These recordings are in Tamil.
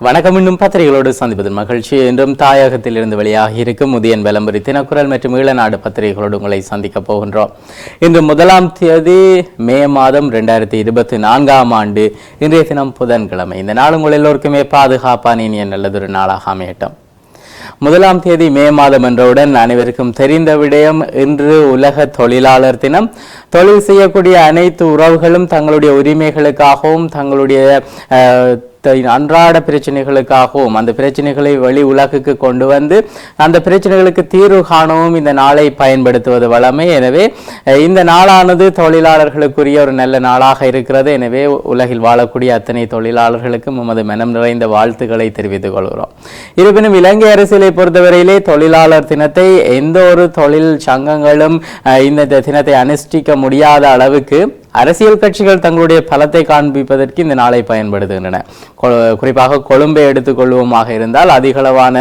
வணக்கம். இன்னும் பத்திரிகைகளோடு சந்திப்பது மகிழ்ச்சி. என்றும் தாயகத்தில் இருந்து வெளியாகி இருக்கும் முதியன் விளம்பரி தினக்குரல் மற்றும் ஈழநாடு பத்திரிகைகளோடு உங்களை சந்திக்க போகின்றோம். இன்று முதலாம் தேதி மே மாதம் ரெண்டாயிரத்தி இருபத்தி நான்காம் ஆண்டு இன்றைய தினம் புதன்கிழமை. இந்த நாள் உங்கள் எல்லோருக்குமே பாதுகாப்பான இனிய நல்லதொரு நாளாக அமையட்டும். முதலாம் தேதி மே மாதம் என்றவுடன் அனைவருக்கும் தெரிந்த விடயம் இன்று உலக தொழிலாளர் தினம். தொழில் செய்யக்கூடிய அனைத்து உறவுகளும் தங்களுடைய உரிமைகளுக்காகவும் தங்களுடைய அஹ், அன்றாட பிரச்சனைகளுக்காகவும் அந்த பிரச்சனைகளை வெளி உலகுக்கு கொண்டு வந்து அந்த பிரச்சனைகளுக்கு தீர்வு காணவும் இந்த நாளை பயன்படுத்துவது வளமை எனவே இந்த நாளானது தொழிலாளர்களுக்குரிய ஒரு நல்ல நாளாக இருக்கிறது. எனவே உலகில் வாழக்கூடிய அத்தனை தொழிலாளர்களுக்கும் உமது மனம் நிறைந்த வாழ்த்துக்களை தெரிவித்துக் கொள்கிறோம். இருப்பினும் இலங்கை அரசியலை பொறுத்தவரையிலே தொழிலாளர் தினத்தை எந்த ஒரு தொழில் சங்கங்களும் இந்த தினத்தை அனுஷ்டிக்க முடியாத அளவுக்கு அரசியல் கட்சிகள் தங்களுடைய பலத்தை காண்பிப்பதற்கு இந்த நாளை பயன்படுத்துகின்றன. கொ- குறிப்பாக கொழும்பை எடுத்துக்கொள்வோமாக இருந்தால் அதிகளவான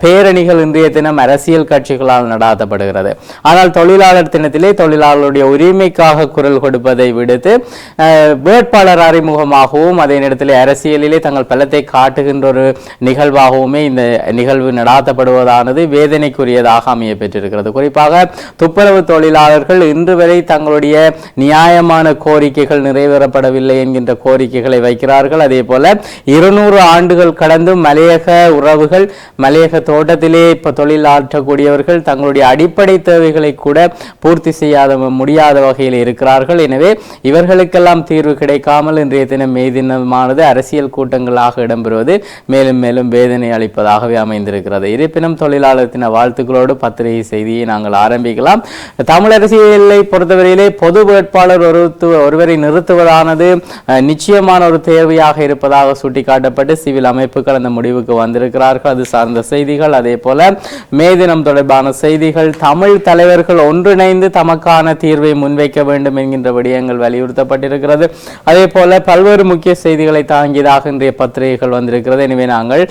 பேரணிகள் இன்றைய தினம் அரசியல் கட்சிகளால் நடாத்தப்படுகிறது. ஆனால் தொழிலாளர் தினத்திலே தொழிலாளருடைய உரிமைக்காக குரல் கொடுப்பதை விடுத்து அஹ், வேட்பாளர் அறிமுகமாகவும் அதே நேரத்திலே அரசியலிலே தங்கள் பலத்தை காட்டுகின்ற ஒரு நிகழ்வாகவுமே இந்த நிகழ்வு நடாத்தப்படுவதானது வேதனைக்குரியதாக அமைய பெற்றிருக்கிறது குறிப்பாக துப்புரவு தொழிலாளர்கள் இன்று வரை தங்களுடைய நியாயமான கோரிக்கைகள் நிறைவேறப்படவில்லை என்கின்ற கோரிக்கைகளை வைக்கிறார்கள். அதே போல இருநூறு ஆண்டுகள் கடந்து மலையக உறவுகள் மலையக தோட்டத்திலே இப்போ தொழில் ஆற்றக்கூடியவர்கள் தங்களுடைய அடிப்படை தேவைகளை கூட பூர்த்தி செய்யாத முடியாத வகையில் இருக்கிறார்கள். எனவே இவர்களுக்கெல்லாம் தீர்வு கிடைக்காமல் இன்றைய தினம் மே தினமானது அரசியல் கூட்டங்களாக இடம்பெறுவது மேலும் மேலும் வேதனை அளிப்பதாகவே அமைந்திருக்கிறது. இருப்பினும் தொழிலாளர் தின வாழ்த்துக்களோடு பத்திரிகை செய்தியை நாங்கள் ஆரம்பிக்கலாம். தமிழரசியலை பொறுத்தவரையிலே பொது வேட்பாளர் ஒரு ஒருவரை நிறுத்துவதானது நிச்சயமான ஒரு தேவையாக இருப்பதாக சுட்டிக்காட்டப்பட்டு சிவில் அமைப்புகள் அந்த முடிவுக்கு வந்திருக்கிறார்கள். அது சார்ந்த செய்திகள் அதே போல மே தினம் தொடர்பான செய்திகள் தமிழ் தலைவர்கள் ஒன்றிணைந்து தமக்கான தீர்வை முன்வைக்க வேண்டும் என்கின்ற விடயங்கள் வலியுறுத்தப்பட்டிருக்கிறது. அதே போல பல்வேறு முக்கிய செய்திகளை தாங்கியதாக இன்றைய பத்திரிகைகள் வந்திருக்கிறது. எனவே நாங்கள்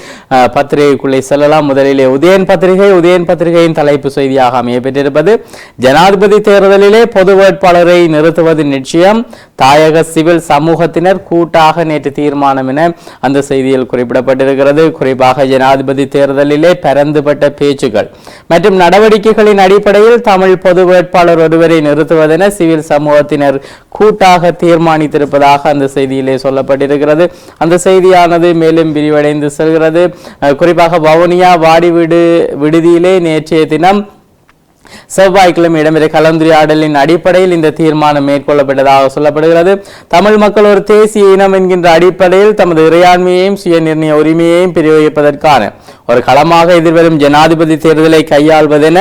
பத்திரிகைக்குள்ளே செல்லலாம். முதலிலே உதயன் பத்திரிகை உதயன் பத்திரிகையின் தலைப்பு செய்தியாக அமைய பெற்றிருப்பது ஜனாதிபதி தேர்தலிலே பொது வேட்பாளரை நிறுத்துவது நிச்சயம் தாயக சிவில் சமூகத்தினர் கூட்டாக நேற்று தீர்மானம் என அந்த செய்தியில் குறிப்பிடப்பட்டிருக்கிறது. குறிப்பாக ஜனாதிபதி தேர்தலிலே பரந்துபட்ட பேச்சுகள் மற்றும் நடவடிக்கைகளின் அடிப்படையில் தமிழ் பொது வேட்பாளர் ஒருவரை நிறுத்துவதென சிவில் சமூகத்தினர் கூட்டாக தீர்மானித்திருப்பதாக அந்த செய்தியிலே சொல்லப்பட்டிருக்கிறது. அந்த செய்தியானது மேலும் விரிவடைந்து செல்கிறது. குறிப்பாக வவுனியா வாடி விடு விடுதியிலே நேற்றைய தினம் செவ்வாய்க்கிழமை இடம்பெற்ற கலந்துரையாடலின் அடிப்படையில் இந்த தீர்மானம் மேற்கொள்ளப்பட்டதாக சொல்லப்படுகிறது. தமிழ் மக்கள் ஒரு தேசிய இனம் என்கின்ற அடிப்படையில் தமது இறையாண்மையையும் சுய நிர்ணய உரிமையையும் பிரயோகிப்பதற்கான ஒரு களமாக எதிர்வரும் ஜனாதிபதி தேர்தலை கையாள்வதென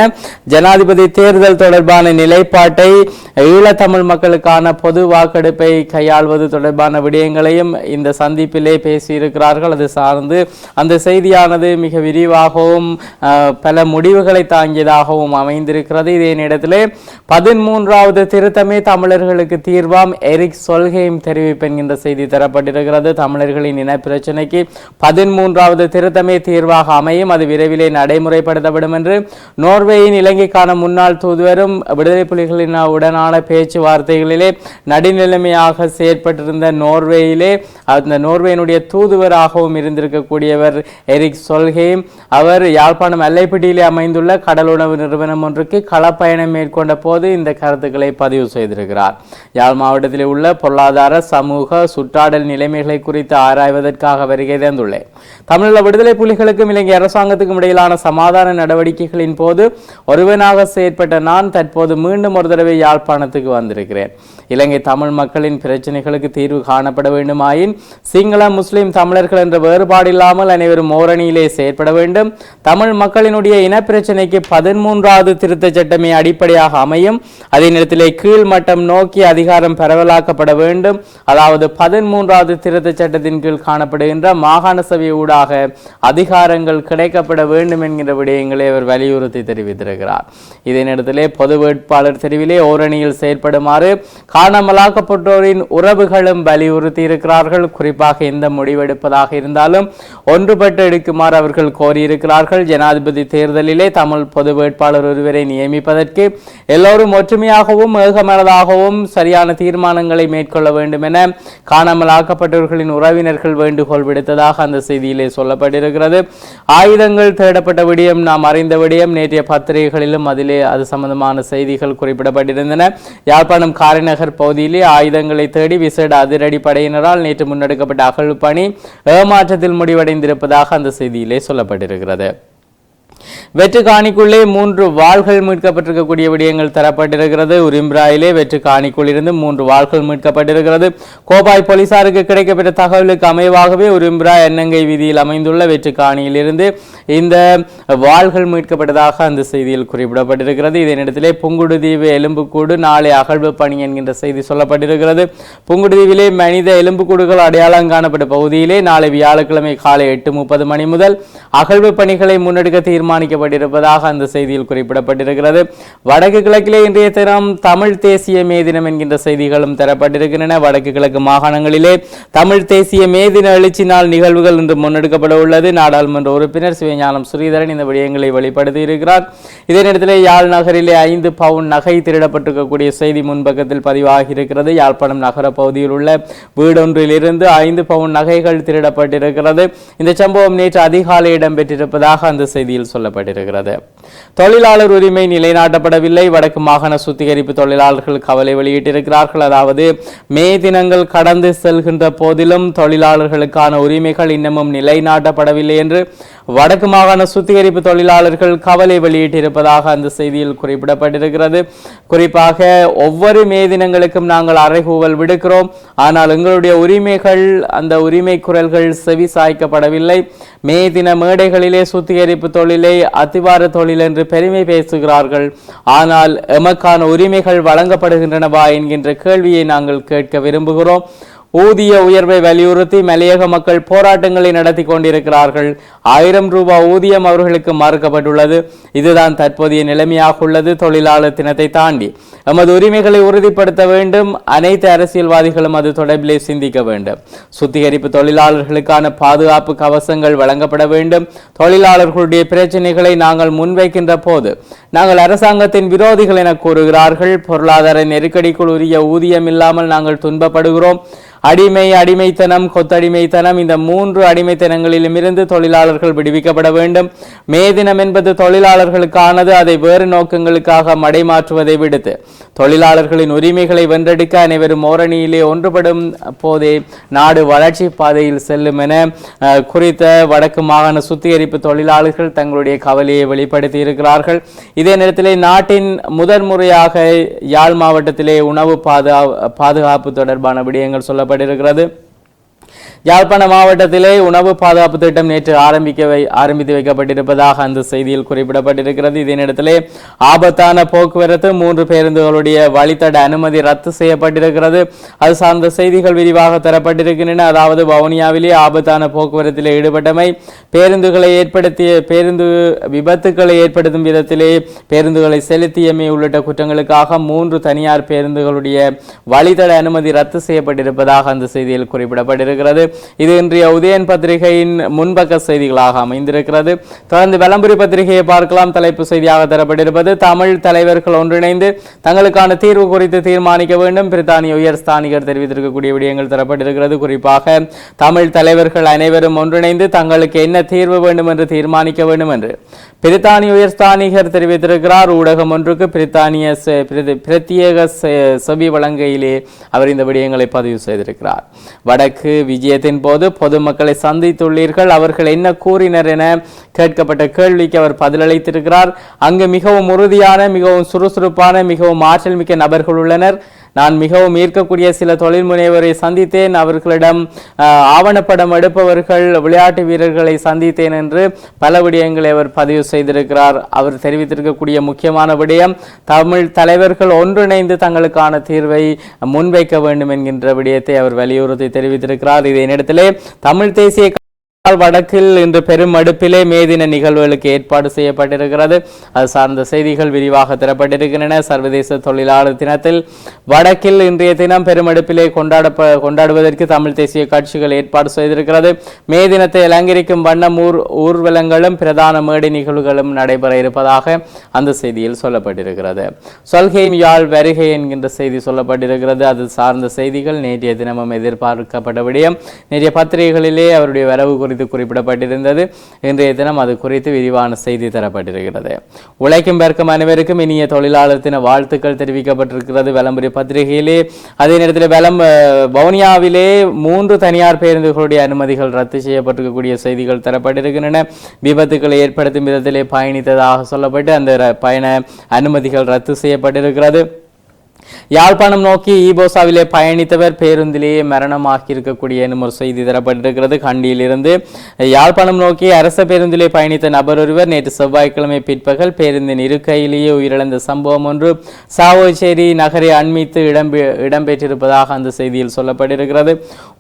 ஜனாதிபதி தேர்தல் தொடர்பான நிலைப்பாட்டை ஈழத்தமிழ் மக்களுக்கான பொது வாக்கெடுப்பை கையாள்வது தொடர்பான விடயங்களையும் இந்த சந்திப்பிலே பேசியிருக்கிறார்கள். அது சார்ந்து அந்த செய்தியானது மிக விரிவாகவும் பல முடிவுகளை தாங்கியதாகவும் அமைந்திருக்கிறது. இதே நேரத்திலே பதிமூன்றாவது திருத்தமே தமிழர்களுக்கு தீர்வாம் எரிக் சொல்கையும் தெரிவிப்பு என்ற செய்தி தரப்பட்டிருக்கிறது. தமிழர்களின் இன பிரச்சனைக்கு பதிமூன்றாவது திருத்தமே தீர்வாக அமையும். அது விரைவிலே நடைமுறைப்படுத்தப்படும் என்று நோர்வேயின் இலங்கைக்கான முன்னாள் தூதுவரும் விடுதலை புலிகளின் உடனான பேச்சுவார்த்தைகளிலே நடுநிலைமையாக செயற்பட்டிருந்த நோர்வேயிலே அந்த நோர்வேயினுடைய தூதுவராகவும் இருந்திருக்கக்கூடியவர் எரிக் சொல்கேம் அவர் யாழ்ப்பாணம் அல்லைப்பட்டியிலே அமைந்துள்ள கடலுணவு நிறுவனம் ஒன்றுக்கு களப்பயணம் மேற்கொண்ட போது இந்த கருத்துக்களை பதிவு செய்திருக்கிறார். யாழ் மாவட்டத்தில் உள்ள பொருளாதார சமூக சுற்றாடல் நிலைமைகளை குறித்து ஆராய்வதற்காக வருகை தந்துள்ளேன். தமிழீழ விடுதலை புலிகளுக்கும் இலங்கை அரசாங்கத்துக்கும் இடையிலான சமாதான நடவடிக்கைகளின் போது ஒருவனாக செயற்பட்ட நான் தற்போது மீண்டும் ஒரு தடவை யாழ்ப்பாணத்துக்கு வந்திருக்கிறேன். இலங்கை தமிழ் மக்களின் பிரச்சனைகளுக்கு தீர்வு காணப்பட வேண்டுமாயின் சிங்கள முஸ்லிம் தமிழர்கள் என்ற வேறுபாடு இல்லாமல் அனைவரும் ஓரணியிலே செயற்பட வேண்டும். தமிழ் மக்களினுடைய இனப்பிரச்சனைக்கு பதிமூன்றாவது திருத்த சட்டமே அடிப்படையாக அமையும். அதே நேரத்திலே கீழ்மட்டம் நோக்கி அதிகாரம் பரவலாக்கப்பட வேண்டும். அதாவது பதிமூன்றாவது திருத்த சட்டத்தின் கீழ் காணப்படுகின்ற மாகாண சபை ஊடாக அதிகாரங்கள் கிடைக்கப்பட வேண்டும் என்கிற விடயங்களை அவர் வலியுறுத்தி தெரிவித்திருக்கிறார். இதே நேரத்திலே பொது வேட்பாளர் தெரிவிலே ஓரணியில் செயற்படுமாறு காணாமலாக்கப்பட்டோரின் உறவுகளும் வலியுறுத்தி இருக்கிறார்கள். குறிப்பாக எந்த முடிவெடுப்பதாக இருந்தாலும் ஒன்றுபட்டு எடுக்குமாறு அவர்கள் கோரியிருக்கிறார்கள். ஜனாதிபதி தேர்தலிலே தமிழ் பொது வேட்பாளர் ஒருவரை நியமிப்பதற்கு எல்லோரும் ஒற்றுமையாகவும் ஏகமனதாகவும் சரியான தீர்மானங்களை மேற்கொள்ள வேண்டும் என காணாமலாக்கப்பட்டவர்களின் உறவினர்கள் வேண்டுகோள் விடுத்ததாக அந்த செய்தி செய்தியிலே சொல்லப்பட்டிருக்கிறது. ஆயுதங்கள் தேடப்பட்ட விடயம் நாம் அறிந்த விடயம். நேற்றைய பத்திரிகைகளிலும் அதிலே அது சம்பந்தமான செய்திகள் குறிப்பிடப்பட்டிருந்தன. யாழ்ப்பாணம் காரைநகர் பகுதியிலே ஆயுதங்களை தேடி விசேட அதிரடி படையினரால் நேற்று முன்னெடுக்கப்பட்ட அகழ்வு பணி ஏமாற்றத்தில் முடிவடைந்திருப்பதாக அந்த செய்தியிலே சொல்லப்பட்டிருக்கிறது. வெற்று காணிக்குள்ளே மூன்று வாள்கள் மீட்கப்பட்டிருக்கக்கூடிய விடயங்கள் தரப்பட்டிருக்கிறது. உரிம்ராயிலே வெற்று காணிக்குள் இருந்து மூன்று வாள்கள் மீட்கப்பட்டிருக்கிறது. கோபாய் போலீசாருக்கு கிடைக்கப்பட்ட தகவலுக்கு அமைவாகவே உரிம்ரா எண்ணங்கை வீதியில் அமைந்துள்ள வெற்று காணியில் இருந்து இந்த வாள்கள் மீட்கப்பட்டதாக அந்த செய்தியில் குறிப்பிடப்பட்டிருக்கிறது. இதனிடத்திலே புங்குடுதீவு எலும்புக்கூடு நாளை அகழ்வு பணி என்கின்ற செய்தி சொல்லப்பட்டிருக்கிறது. புங்குடுதீவிலே மனித எலும்புக்கூடுகள் அடையாளம் காணப்பட்ட பகுதியிலே நாளை வியாழக்கிழமை காலை எட்டு முப்பது மணி முதல் அகழ்வு பணிகளை முன்னெடுக்க தீர்மானம் தீர்மானிக்கப்பட்டிருப்பதாக அந்த செய்தியில் குறிப்பிடப்பட்டிருக்கிறது. வடக்கு கிழக்கிலே இன்றைய தினம் தமிழ் தேசிய மே தினம் என்கின்ற செய்திகளும் தரப்பட்டிருக்கின்றன. வடக்கு கிழக்கு மாகாணங்களிலே தமிழ் தேசிய மே தின எழுச்சி நாள் நிகழ்வுகள் இன்று முன்னெடுக்கப்பட உள்ளது. நாடாளுமன்ற உறுப்பினர் சிவஞானம் ஸ்ரீதரன் இந்த விடயங்களை வெளிப்படுத்தி இருக்கிறார் இதே நேரத்தில் யாழ் நகரிலே ஐந்து பவுன் நகை திருடப்பட்டிருக்கக்கூடிய செய்தி முன்பக்கத்தில் பதிவாகி இருக்கிறது யாழ்ப்பாணம் நகர பகுதியில் உள்ள வீடொன்றிலிருந்து ஐந்து பவுன் நகைகள் திருடப்பட்டிருக்கிறது. இந்த சம்பவம் நேற்று அதிகாலை இடம்பெற்றிருப்பதாக அந்த செய்தியில் சொல்லப்பட்டிருக்கிறது. தொழிலாளர் உரிமை நிலைநாட்டப்படவில்லை. வடக்கு மாகாண சுத்திகரிப்பு தொழிலாளர்கள் கவலை வெளியிட்டிருக்கிறார்கள். அதாவது மே தினங்கள் கடந்து செல்கின்ற போதிலும் தொழிலாளர்களுக்கான உரிமைகள் இன்னமும் நிலைநாட்டப்படவில்லை என்று வடக்கு மாகாண சுத்திகரிப்பு தொழிலாளர்கள் கவலை வெளியிட்டிருப்பதாக அந்த செய்தியில் குறிப்பிடப்பட்டிருக்கிறது. குறிப்பாக ஒவ்வொரு மே தினங்களுக்கும் நாங்கள் அறைகூவல் விடுக்கிறோம். ஆனால் எங்களுடைய உரிமைகள் அந்த உரிமை குரல்கள் செவி சாய்க்கப்படவில்லை. மே தின மேடைகளிலே சுத்திகரிப்பு தொழிலை அத்திவார தொழில் என்று பெருமை பேசுகிறார்கள். ஆனால் எமக்கான உரிமைகள் வழங்கப்படுகின்றனவா என்கின்ற கேள்வியை நாங்கள் கேட்க விரும்புகிறோம். ஊதிய உயர்வை வலியுறுத்தி மலையக மக்கள் போராட்டங்களை நடத்தி கொண்டிருக்கிறார்கள். ஆயிரம் ரூபாய் ஊதியம் அவர்களுக்கு மறுக்கப்பட்டுள்ளது. இதுதான் தற்போதைய நிலைமையாக உள்ளது. தொழிலாளர் தினத்தை தாண்டி எமது உரிமைகளை உறுதிப்படுத்த வேண்டும். அனைத்து அரசியல்வாதிகளும் அது தொடர்பிலே சிந்திக்க வேண்டும். சுத்திகரிப்பு தொழிலாளர்களுக்கான பாதுகாப்பு கவசங்கள் வழங்கப்பட வேண்டும். தொழிலாளர்களுடைய பிரச்சனைகளை நாங்கள் முன்வைக்கின்ற போது நாங்கள் அரசாங்கத்தின் விரோதிகள் என கூறுகிறார்கள். பொருளாதார நெருக்கடிக்குள் உரிய ஊதியம் இல்லாமல் நாங்கள் துன்பப்படுகிறோம். அடிமை அடிமைத்தனம் கொத்தடிமைத்தனம் இந்த மூன்று அடிமைத்தனங்களிலும் இருந்து தொழிலாளர்கள் விடுவிக்கப்பட வேண்டும். மே தினம் என்பது தொழிலாளர்களுக்கானது அதை வேறு நோக்கங்களுக்காக மடைமாற்றுவதை விடுத்து. தொழிலாளர்களின் உரிமைகளை வென்றெடுக்க அனைவரும் ஓரணியிலே ஒன்றுபடும் போதே நாடு வளர்ச்சி பாதையில் செல்லும் என குறித்த வடக்கு மாகாண சுத்திகரிப்பு தொழிலாளர்கள் தங்களுடைய கவலையை வெளிப்படுத்தி இருக்கிறார்கள். இதே நேரத்திலே நாட்டின் முதன்முறையாக யாழ் மாவட்டத்திலே உணவு பாதுகா பாதுகாப்பு தொடர்பான விடயங்கள் சொல்லப்பட்டிருக்கிறது யாழ்ப்பாண மாவட்டத்திலே உணவு பாதுகாப்பு திட்டம் நேற்று ஆரம்பிக்க வை ஆரம்பித்து வைக்கப்பட்டிருப்பதாக அந்த செய்தியில் குறிப்பிடப்பட்டிருக்கிறது. இதனிடத்திலே ஆபத்தான போக்குவரத்து மூன்று பேருந்துகளுடைய வழித்தட அனுமதி ரத்து செய்யப்பட்டிருக்கிறது. அது சார்ந்த செய்திகள் விரிவாக தரப்பட்டிருக்கின்றன. அதாவது வவுனியாவிலே ஆபத்தான போக்குவரத்தில் ஈடுபட்டமை பேருந்துகளை ஏற்படுத்திய பேருந்து விபத்துக்களை ஏற்படுத்தும் விதத்திலே பேருந்துகளை செலுத்தியமை உள்ளிட்ட குற்றங்களுக்காக மூன்று தனியார் பேருந்துகளுடைய வழித்தட அனுமதி ரத்து செய்யப்பட்டிருப்பதாக அந்த செய்தியில் குறிப்பிடப்பட்டிருக்கிறது. இது இன்றைய உதயன் பத்திரிகையின் முன்பக்க செய்திகளாக அமைந்திருக்கிறது. தொடர்ந்து விளம்பரி பத்திரிகையை பார்க்கலாம். தலைப்பு செய்தியாக தரப்பட்டிருப்பது தமிழ் தலைவர்கள் ஒன்றிணைந்து தங்களுக்கான தீர்வு குறித்து தீர்மானிக்க வேண்டும். பிரித்தானிய உயர் ஸ்தானிகர் தெரிவித்திருக்கக்கூடிய விடயங்கள் தரப்பட்டிருக்கிறது. குறிப்பாக தமிழ் தலைவர்கள் அனைவரும் ஒன்றிணைந்து தங்களுக்கு என்ன தீர்வு வேண்டும் என்று தீர்மானிக்க வேண்டும் என்று பிரித்தானிய உயர் ஸ்தானிகர் தெரிவித்திருக்கிறார். ஊடகம் ஒன்றுக்கு பிரித்தானிய பிரதி- பிரத்யேக செ- செவி வழங்கையிலே அவர் இந்த விடயங்களை பதிவு செய்திருக்கிறார். வடக்கு விஜய விஜயத்தின் போது பொதுமக்களை சந்தித்துள்ளீர்கள். அவர்கள் என்ன கூறினர் என கேட்கப்பட்ட கேள்விக்கு அவர் பதிலளித்திருக்கிறார். அங்கு மிகவும் உறுதியான மிகவும் சுறுசுறுப்பான மிகவும் ஆற்றல் மிக்க நபர்கள் உள்ளனர். நான் மிகவும் ஈர்க்கக்கூடிய சில தொழில் முனைவரை சந்தித்தேன். அவர்களிடம் ஆவணப்படம் எடுப்பவர்கள் விளையாட்டு வீரர்களை சந்தித்தேன் என்று பல விடயங்களை அவர் பதிவு செய்திருக்கிறார். அவர் தெரிவித்திருக்கக்கூடிய முக்கியமான விடயம் தமிழ் தலைவர்கள் ஒன்றிணைந்து தங்களுக்கான தீர்வை முன்வைக்க வேண்டும் என்கின்ற விடயத்தை அவர் வலியுறுத்தி தெரிவித்திருக்கிறார். இதே நேரத்திலே தமிழ் தேசிய வடக்கில் இன்று பெரும் அடுப்பிலே மே தின நிகழ்வுகளுக்கு ஏற்பாடு செய்யப்பட்டிருக்கிறது. அது சார்ந்த செய்திகள் விரிவாக தரப்பட்டிருக்கின்றன. சர்வதேச தொழிலாளர் தினத்தில் வடக்கில் இன்றைய தினம் பெருமடுப்பிலே கொண்டாட கொண்டாடுவதற்கு தமிழ் தேசிய கட்சிகள் ஏற்பாடு செய்திருக்கிறது. மே தினத்தை அலங்கரிக்கும் வண்ணம் ஊர் ஊர்வலங்களும் பிரதான மேடை நிகழ்வுகளும் நடைபெற இருப்பதாக அந்த செய்தியில் சொல்லப்பட்டிருக்கிறது. சொல்கேம் யாழ் வருகை என்கின்ற செய்தி சொல்லப்பட்டிருக்கிறது. அது சார்ந்த செய்திகள் நேற்றைய தினமும் எதிர்பார்க்கப்பட்ட விடயம். நேற்றைய பத்திரிகைகளிலே அவருடைய வரவு குறித்து குறித்து குறிப்பிடப்பட்டிருந்தது. இன்றைய தினம் அது குறித்து விரிவான செய்தி தரப்பட்டிருக்கிறது. உழைக்கும் பெருக்கும் அனைவருக்கும் இனிய தொழிலாளர் தின வாழ்த்துக்கள் தெரிவிக்கப்பட்டிருக்கிறது. விளம்பரி பத்திரிகையிலே அதே நேரத்தில் விளம்ப வவுனியாவிலே மூன்று தனியார் பேருந்துகளுடைய அனுமதிகள் ரத்து செய்யப்பட்டிருக்கக்கூடிய செய்திகள் தரப்பட்டிருக்கின்றன. விபத்துக்களை ஏற்படுத்தும் விதத்திலே பயணித்ததாக சொல்லப்பட்டு அந்த பயண அனுமதிகள் ரத்து செய்யப்பட்டிருக்கிறது. யாழ்ப்பாணம் நோக்கி ஈபோசாவிலே பயணித்தவர் பேருந்திலேயே மரணமாகி இருக்கக்கூடிய எனும் ஒரு செய்தி தரப்பட்டிருக்கிறது. கண்டியிலிருந்து யாழ்ப்பாணம் நோக்கி அரச பேருந்திலே பயணித்த நபர் ஒருவர் நேற்று செவ்வாய்க்கிழமை பிற்பகல் பேருந்தின் இருக்கையிலேயே உயிரிழந்த சம்பவம் ஒன்று சாவோச்சேரி நகரை அண்மித்து இடம்பெ இடம்பெற்றிருப்பதாக அந்த செய்தியில் சொல்லப்பட்டிருக்கிறது.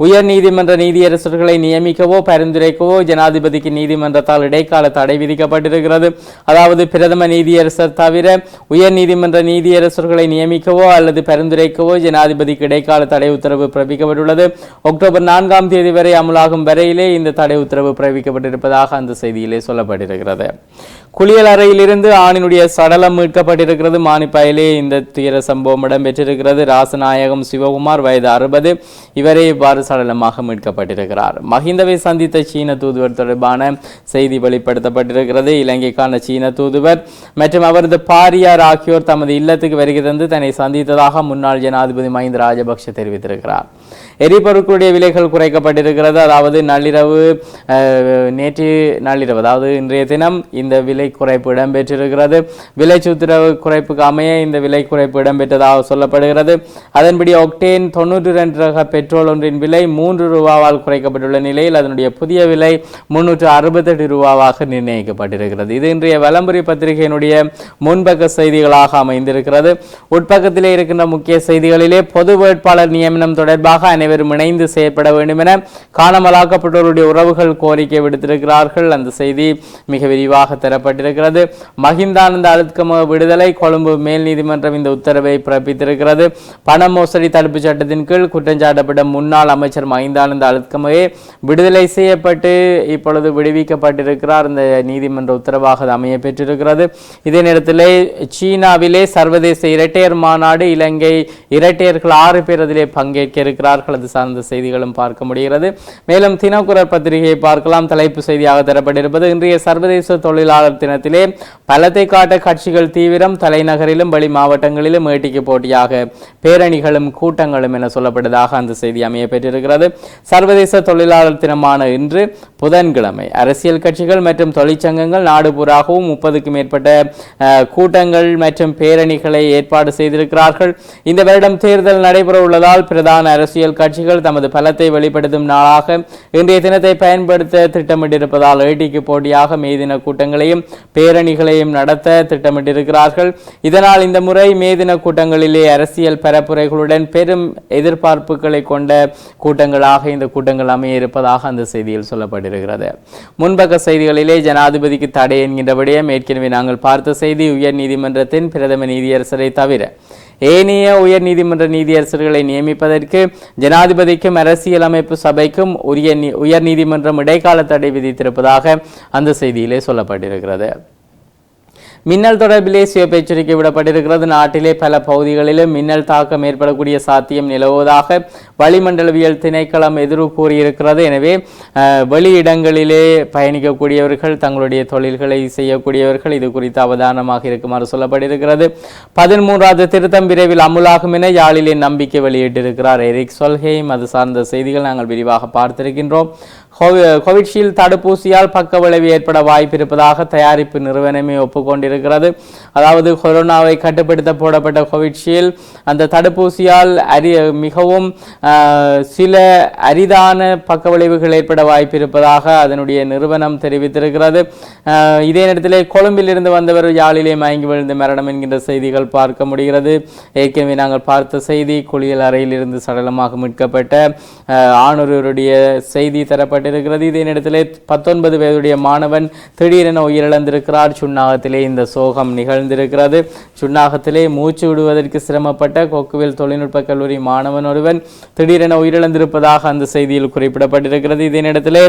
உயர் நீதிமன்ற நீதியரசர்களை நியமிக்கவோ பரிந்துரைக்கவோ ஜனாதிபதிக்கு நீதிமன்றத்தால் இடைக்கால தடை விதிக்கப்பட்டிருக்கிறது. அதாவது பிரதம நீதியரசர் தவிர உயர் நீதிமன்ற நீதியரசர்களை நியமிக்கவோ அல்லது பரிந்துரைக்கவோ ஜனாதிபதிக்கு இடைக்கால தடை உத்தரவு பிறப்பிக்கப்பட்டுள்ளது. அக்டோபர் நான்காம் தேதி வரை அமலாகும் வரையிலே இந்த தடை உத்தரவு பிறப்பிக்கப்பட்டிருப்பதாக அந்த செய்தியிலே சொல்லப்பட்டிருக்கிறது. குளியல் அறையிலிருந்து ஆணினுடைய சடலம் மீட்கப்பட்டிருக்கிறது. மானிப்பாயிலே இந்த துயர சம்பவம் இடம்பெற்றிருக்கிறது. ராசநாயகம் சிவகுமார் வயது அறுபது. இவரே இவ்வாறு சடலமாக மீட்கப்பட்டிருக்கிறார். மஹிந்தவை சந்தித்த சீன தூதுவர் தொடர்பான செய்தி வெளிப்படுத்தப்பட்டிருக்கிறது. இலங்கைக்கான சீன தூதுவர் மற்றும் அவரது பாரியார் ஆகியோர் தமது இல்லத்துக்கு வருகை தந்து தன்னை சந்தித்ததாக முன்னாள் ஜனாதிபதி மஹிந்த ராஜபக்ஷ தெரிவித்திருக்கிறார். எரிபொருட்களுடைய விலைகள் குறைக்கப்பட்டிருக்கிறது. அதாவது நள்ளிரவு நேற்று நள்ளிரவு அதாவது இன்றைய தினம் இந்த விலை குறைப்பு இடம்பெற்றிருக்கிறது. விலை சுத்திரவு குறைப்புக்கு அமைய இந்த விலை குறைப்பு இடம்பெற்றதாக சொல்லப்படுகிறது. அதன்படி ஒக்டேன் தொண்ணூற்றி ரெண்டு ரக பெட்ரோல் ஒன்றின் விலை மூன்று ரூபாவால் குறைக்கப்பட்டுள்ள நிலையில் அதனுடைய புதிய விலை முன்னூற்று அறுபத்தெட்டு ரூபாவாக நிர்ணயிக்கப்பட்டிருக்கிறது. இது இன்றைய வலம்புரி பத்திரிகையினுடைய முன்பக்க செய்திகளாக அமைந்திருக்கிறது. உட்பக்கத்திலே இருக்கின்ற முக்கிய செய்திகளிலே பொது வேட்பாளர் நியமனம் தொடர்பாக அனைவரும் இணைந்து செயற்பட வேண்டும் என காணாமலாக்கப்பட்டோருடைய உறவுகள் கோரிக்கை விடுத்திருக்கிறார்கள். அந்த செய்தி மிக விரிவாக தரப்பட்டிருக்கிறது. மஹிந்தானந்த அழுத்கம விடுதலை கொழும்பு மேல் நீதிமன்றம் இந்த உத்தரவை பிறப்பித்திருக்கிறது. பண மோசடி தடுப்புச் சட்டத்தின் கீழ் குற்றஞ்சாட்டப்பட்ட முன்னாள் அமைச்சர் மகிந்தானந்த அழுத்கமவே விடுதலை செய்யப்பட்டு இப்பொழுது விடுவிக்கப்பட்டிருக்கிறார். இந்த நீதிமன்ற உத்தரவாக அமைய பெற்றிருக்கிறது. இதே நேரத்திலே சீனாவிலே சர்வதேச இரட்டையர் மாநாடு இலங்கை இரட்டையர்கள் ஆறு பேர் அதிலே பங்கேற்க இருக்கிறார்கள். அது சார்ந்த செய்திகளும் பார்க்க முடிகிறது. மேலும் தினக்குரல் பத்திரிகையை பார்க்கலாம். தலைப்பு செய்தியாக தரப்பட்டிருப்பது இன்றைய சர்வதேச தொழிலாளர் தினத்திலே பலத்தை காட்ட கட்சிகள் தீவிரம் தலைநகரிலும் வெளி மாவட்டங்களிலும் ஏட்டிக்கு போட்டியாக பேரணிகளும் கூட்டங்களும் என சொல்லப்பட்டதாக அந்த செய்தி அமைய பெற்றிருக்கிறது. சர்வதேச தொழிலாளர் தினமான இன்று புதன்கிழமை அரசியல் கட்சிகள் மற்றும் தொழிற்சங்கங்கள் நாடுபூராகவும் முப்பதுக்கும் மேற்பட்ட கூட்டங்கள் மற்றும் பேரணிகளை ஏற்பாடு செய்திருக்கிறார்கள். இந்த வருடம் தேர்தல் நடைபெற உள்ளதால் பிரதான அரசியல் கட்சிகள் தமது பலத்தை வெளிப்படுத்தும் நாளாக இன்றைய தினத்தை பயன்படுத்த திட்டமிட்டிருப்பதால் ஏடிக்கு போட்டியாக மே தின கூட்டங்களையும் பேரணிகளையும் நடத்த திட்டமிட்டிருக்கிறார்கள். இதனால் இந்த முறை மே தின கூட்டங்களிலே அரசியல் பரப்புரைகளுடன் பெரும் எதிர்பார்ப்புகளை கொண்ட கூட்டங்களாக இந்த கூட்டங்கள் அமைய இருப்பதாக அந்த செய்தியில் சொல்லப்பட்டிருக்கிறது. முன்பக்க செய்திகளிலே ஜனாதிபதிக்கு தடை என்கின்ற விடயம் ஏற்கனவே நாங்கள் பார்த்த செய்தி உயர் நீதிமன்றத்தின் பிரதம நீதியரசரை தவிர ஏனைய உயர் நீதிமன்ற நீதியரசர்களை நியமிப்பதற்கு ஜனாதிபதிக்கும் அரசியலமைப்பு சபைக்கும் உரிய நீ- உயர் நீதிமன்றம் இடைக்கால தடை விதித்திருப்பதாக அந்த செய்தியிலே சொல்லப்பட்டிருக்கிறது. மின்னல் தொடர்பிலே சிவப்பு எச்சரிக்கை விடப்பட்டிருக்கிறது. நாட்டிலே பல பகுதிகளிலும் மின்னல் தாக்கம் ஏற்படக்கூடிய சாத்தியம் நிலவுவதாக வளிமண்டலவியல் திணைக்களம் எதிர்வு கூறியிருக்கிறது. எனவே வெளி வெளியிடங்களிலே பயணிக்கக்கூடியவர்கள் தங்களுடைய தொழில்களை செய்யக்கூடியவர்கள் இது குறித்து அவதானமாக இருக்குமாறு சொல்லப்பட்டிருக்கிறது. பதிமூன்றாவது திருத்தம் விரைவில் அமுலாகும் என யாழிலே நம்பிக்கை வெளியிட்டிருக்கிறார் எரிக் சொல்ஹேம் அது சார்ந்த செய்திகள் நாங்கள் விரிவாக பார்த்திருக்கின்றோம். கோவிட்ஷீல்டு தடுப்பூசியால் பக்க விளைவு ஏற்பட வாய்ப்பு இருப்பதாக தயாரிப்பு நிறுவனமே ஒப்புக்கொண்டிருக்கிறது. அதாவது கொரோனாவை கட்டுப்படுத்த போடப்பட்ட கோவிட்ஷீல்டு அந்த தடுப்பூசியால் அரி மிகவும் சில அரிதான பக்க விளைவுகள் ஏற்பட வாய்ப்பு இருப்பதாக அதனுடைய நிறுவனம் தெரிவித்திருக்கிறது. இதே நேரத்தில் கொழும்பிலிருந்து வந்தவர் யாழிலே மயங்கி விழுந்து மரணம் என்கின்ற செய்திகள் பார்க்க முடிகிறது. ஏற்கனவே நாங்கள் பார்த்த செய்தி குளியல் அறையிலிருந்து சடலமாக மீட்கப்பட்ட ஆணொருவருடைய செய்தி தரப்பட்டிருக்கிறது இதே நேரத்திலே பத்தொன்பது வயதுடைய மாணவன் திடீரென உயிரிழந்திருக்கிறார். சுன்னாகத்திலே இந்த சோகம் நிகழ்ந்திருக்கிறது. சுன்னாகத்திலே மூச்சு விடுவதற்கு சிரமப்பட்ட கொக்குவில் தொழில்நுட்ப கல்லூரி மாணவன் ஒருவன் திடீரென உயிரிழந்திருப்பதாக அந்த செய்தியில் குறிப்பிடப்பட்டிருக்கிறது. இதே நேரத்திலே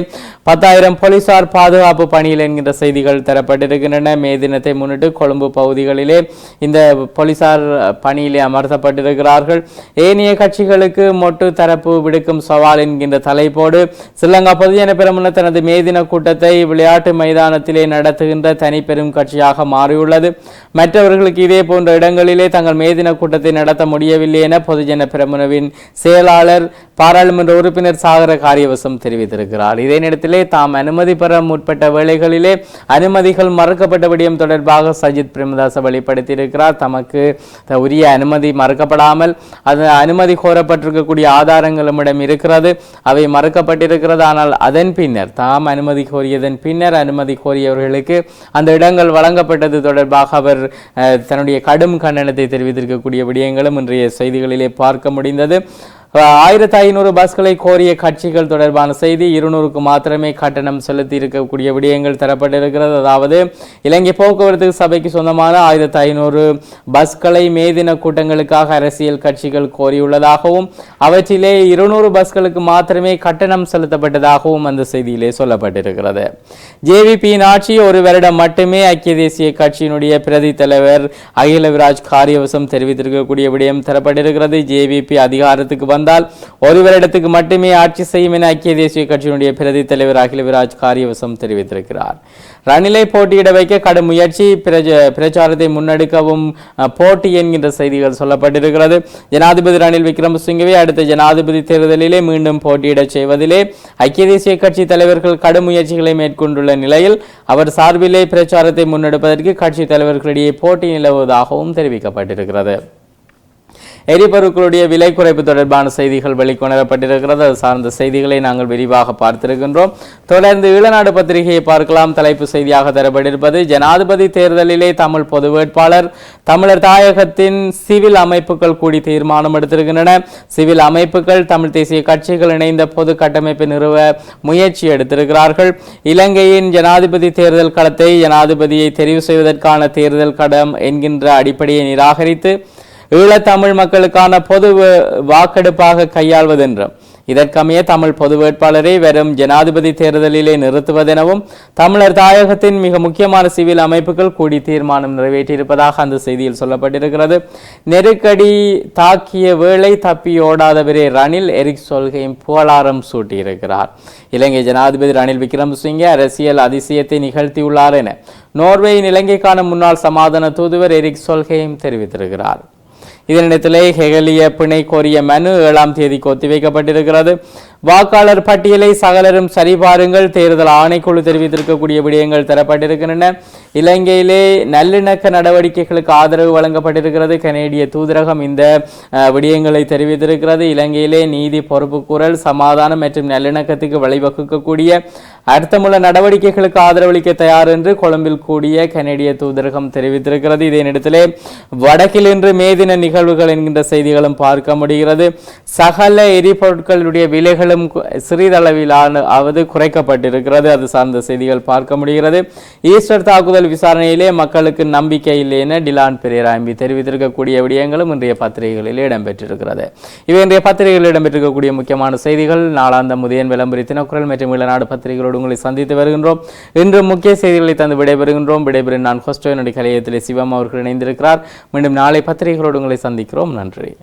பத்தாயிரம் போலீசார் பாதுகாப்பு பணியில் என்கின்ற செய்திகள் தரப்பட்டிருக்கின்றன. மே தினத்தை முன்னிட்டு கொழும்பு பகுதிகளிலே இந்த போலீசார் பணியிலே அமர்த்தப்பட்டிருக்கிறார்கள். ஏனைய கட்சிகளுக்கு மொட்டு தரப்பு விடுக்கும் சவால் என்கின்ற தலைப்போடு ஸ்ரீலங்கா பொதுஜன பிரமுன தனது மேதின கூட்டத்தை விளையாட்டு மைதானத்திலே நடத்துகின்ற தனிப்பெரும் கட்சியாக மாறியுள்ளது. மற்றவர்களுக்கு இதே போன்ற இடங்களிலே தங்கள் மேதின கூட்டத்தை நடத்த முடியவில்லை என பொதுஜன பெரமுனவின் செயலாளர் பாராளுமன்ற உறுப்பினர் சாகர காரியவசம் தெரிவித்திருக்கிறார். இதே நேரத்திலே தாம் அனுமதி பெற முற்பட்ட வேளைகளிலே அனுமதிகள் மறுக்கப்பட்ட விடயம் தொடர்பாக சஜித் பிரேமதாச வெளிப்படுத்தியிருக்கிறார். தமக்கு த- உரிய அனுமதி மறுக்கப்படாமல் அது அனுமதி கோரப்பட்டிருக்கக்கூடிய ஆதாரங்கள் நம்மிடம் இருக்கிறது. அவை மறுக்கப்பட்டிருக்கிறது. ஆனால் அதன் பின்னர் தாம் அனுமதி கோரியதன் பின்னர் அனுமதி கோரியவர்களுக்கு அந்த இடங்கள் வழங்கப்பட்டது தொடர்பாக அவர் தன்னுடைய கடும் கண்டனத்தை தெரிவித்திருக்கக்கூடிய விடயங்களும் இன்றைய செய்திகளிலே பார்க்க முடிந்தது. ஆயிரத்தி ஐநூறு பஸ்களை கோரிய கட்சிகள் தொடர்பான செய்தி இருநூறுக்கு மாத்திரமே கட்டணம் செலுத்தி இருக்கக்கூடிய விடயங்கள் தரப்பட்டிருக்கிறது. அதாவது இலங்கை போக்குவரத்து சபைக்கு சொந்தமான ஆயிரத்தி ஐநூறு பஸ்களை மேதின கூட்டங்களுக்காக அரசியல் கட்சிகள் கோரியுள்ளதாகவும் அவற்றிலே இருநூறு பஸ்களுக்கு மாத்திரமே கட்டணம் செலுத்தப்பட்டதாகவும் அந்த செய்தியிலே சொல்லப்பட்டிருக்கிறது. ஜேவிபியின் ஆட்சி ஒரு வருடம் மட்டுமே ஐக்கிய தேசிய கட்சியினுடைய பிரதி தலைவர் அகிலவிராஜ் காரியவசம் தெரிவித்திருக்கக்கூடிய விடயம் தரப்பட்டிருக்கிறது. ஜேவிபி அதிகாரத்துக்கு வந்து வந்தால் ஒரு வருடத்துக்கு மட்டுமே ஆட்சி செய்யும் என ஐக்கிய தேசிய கட்சியினுடைய பிரதி தலைவர் அகில விராஜ் காரியவசம் தெரிவித்திருக்கிறார். ரணிலை போட்டியிட வைக்க கடும் முயற்சி பிரச்சாரத்தை முன்னெடுக்கவும் போட்டி என்கின்ற செய்திகள் சொல்லப்பட்டிருக்கிறது. ஜனாதிபதி ரணில் விக்ரமசிங்கவே அடுத்த ஜனாதிபதி தேர்தலிலே மீண்டும் போட்டியிடச் செய்வதிலே ஐக்கிய தேசிய கட்சி தலைவர்கள் கடும் முயற்சிகளை மேற்கொண்டுள்ள நிலையில் அவர் சார்பிலே பிரச்சாரத்தை முன்னெடுப்பதற்கு கட்சி தலைவர்களிடையே போட்டி நிலவுவதாகவும் தெரிவிக்கப்பட்டிருக்கிறது. எரிபொருட்களுடைய விலை குறைப்பு தொடர்பான செய்திகள் வெளிக்கொணரப்பட்டிருக்கிறது. அது சார்ந்த செய்திகளை நாங்கள் விரிவாக பார்த்திருக்கின்றோம். தொடர்ந்து ஈழநாடு பத்திரிகையை பார்க்கலாம். தலைப்பு செய்தியாக தரப்பட்டிருப்பது ஜனாதிபதி தேர்தலிலே தமிழ் பொது வேட்பாளர் தமிழர் தாயகத்தின் சிவில் அமைப்புகள் கூடி தீர்மானம் எடுத்திருக்கின்றன. சிவில் அமைப்புகள் தமிழ் தேசிய கட்சிகள் இணைந்த பொது கட்டமைப்பை நிறுவ முயற்சி எடுத்திருக்கிறார்கள். இலங்கையின் ஜனாதிபதி தேர்தல் களத்தை ஜனாதிபதியை தெரிவு செய்வதற்கான தேர்தல் கடம் என்கின்ற அடிப்படையை நிராகரித்து ஈழத்தமிழ் மக்களுக்கான பொது வாக்கெடுப்பாக கையாள்வதென்றும் இதற்கமைய தமிழ் பொது வேட்பாளரை வரும் ஜனாதிபதி தேர்தலிலே நிறுத்துவதெனவும் தமிழர் தாயகத்தின் மிக முக்கியமான சிவில் அமைப்புகள் கூடி தீர்மானம் நிறைவேற்றியிருப்பதாக அந்த செய்தியில் சொல்லப்பட்டிருக்கிறது. நெருக்கடி தாக்கிய வேளை தப்பியோடாதவரே ரணில் எரிக் சொல்கையும் புகழாரம் சூட்டியிருக்கிறார். இலங்கை ஜனாதிபதி ரணில் விக்ரமசிங்கே அரசியல் அதிசயத்தை நிகழ்த்தியுள்ளார் என நோர்வேயின் இலங்கைக்கான முன்னாள் சமாதான தூதுவர் எரிக் சொல்கையும் தெரிவித்திருக்கிறார். இதனிடத்திலே ஹெகலிய பிணை கோரிய மனு ஏழாம் தேதிக்கு ஒத்திவைக்கப்பட்டிருக்கிறது. வாக்காளர் பட்டியலை சகலரும் சரிபாருங்கள். தேர்தல் ஆணைக்குழு தெரிவித்திருக்கக்கூடிய விடயங்கள் தரப்பட்டிருக்கின்றன. இலங்கையிலே நல்லிணக்க நடவடிக்கைகளுக்கு ஆதரவு வழங்கப்பட்டிருக்கிறது. கனேடிய தூதரகம் இந்த விடயங்களை தெரிவித்திருக்கிறது. இலங்கையிலே நீதி பொறுப்புக்கூறல் சமாதானம் மற்றும் நல்லிணக்கத்துக்கு வழிவகுக்கக்கூடிய அர்த்தமுள்ள நடவடிக்கைகளுக்கு ஆதரவளிக்க தயார் என்று கொழும்பில் கூடிய கனேடிய தூதரகம் தெரிவித்திருக்கிறது. இதே நேரத்திலே வடக்கில் இன்று மேதின நிகழ்வுகள் என்கின்ற செய்திகளும் பார்க்க முடிகிறது. சகல எரிபொருட்களுடைய விலைகளும் கு- சிறிதளவிலான அவது குறைக்கப்பட்டிருக்கிறது. அது சார்ந்த செய்திகள் பார்க்க முடிகிறது. ஈஸ்டர் தாக்குதல் விசாரணையிலே மக்களுக்கு நம்பிக்கை இல்லை என டிலான் பெரியராம்பி தெரிவித்திருக்கக்கூடிய விடயங்களும் இன்றைய பத்திரிகைகளில் இடம்பெற்றிருக்கிறது. இவை இன்றைய பத்திரிகைகளில் இடம்பெற்றிருக்கக்கூடிய முக்கியமான செய்திகள். நாளாந்த முதியன் விளம்பரி தினக்குரல் மற்றும் இளநாடு பத்திரிகைகளோடு உங்களை சந்தித்து வருகின்றோம். இன்று முக்கிய செய்திகளை தந்து விடைபெறுகின்றோம். விடைபெறும் நான் ஹோஸ்டோ என்னுடைய கலையத்திலே சிவம் அவர்கள் இணைந்திருக்கிறார். மீண்டும் நாளை பத்திரிகைகளோடு உங்களை சந்திக்கிறோம். நன்றி.